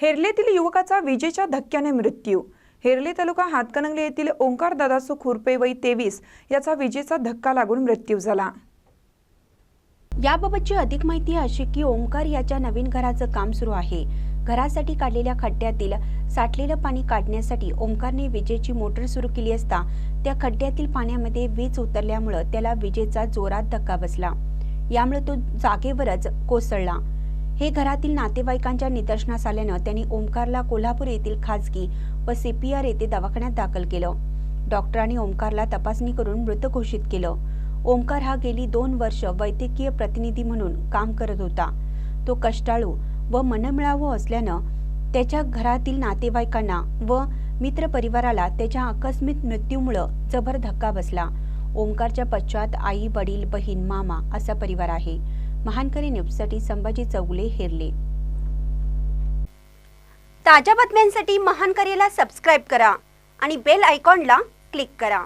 हेरलेतील युवकाचा विजेच्या धक्क्याने मृत्यू. हेरले तालुका हातकणंगले येथील ओंकार दादासू खुरपे वय तेवीस याचा विजेचा धक्का लागून मृत्यू झाला. याबाबतची अधिक माहिती अशी की ओंकार याच्या नवीन घराचं काम सुरू आहे. घरासाठी काढलेल्या खड्ड्यातील साठलेलं पाणी काढण्यासाठी ओंकारने विजेची मोटर सुरू केली असता त्या खड्ड्यातील पाण्यामध्ये वीज उतरल्यामुळं त्याला विजेचा जोरात धक्का बसला. यामुळे तो जागेवरच कोसळला. हे घरातील नातेवाईकांच्या निदर्शनास आल्यानं त्यांनी ओमकारला कोल्हापूर येथील खाजगी व सीपीआर येथे दवाखान्यात दाखल केलं. डॉक्टरांनी ओमकारला तपासणी करून मृत घोषित केलं. ओमकार हा गेली दोन वर्ष वैद्यकीय प्रतिनिधी म्हणून काम करत होता. तो कष्टाळू व मनमिळावू असल्यानं त्याच्या घरातील नातेवाईकांना व मित्रपरिवाराला त्याच्या आकस्मिक मृत्यूमुळं जबर धक्का बसला. ओमकारच्या पश्चात आई वडील बहीण मामा असा परिवार आहे. महानकरी न्यूजसाठी संभाजी चौगुले हेरले. ताज्या बातम्यांसाठी महानकरीला सबस्क्राईब करा आणि बेल आयकॉनला क्लिक करा.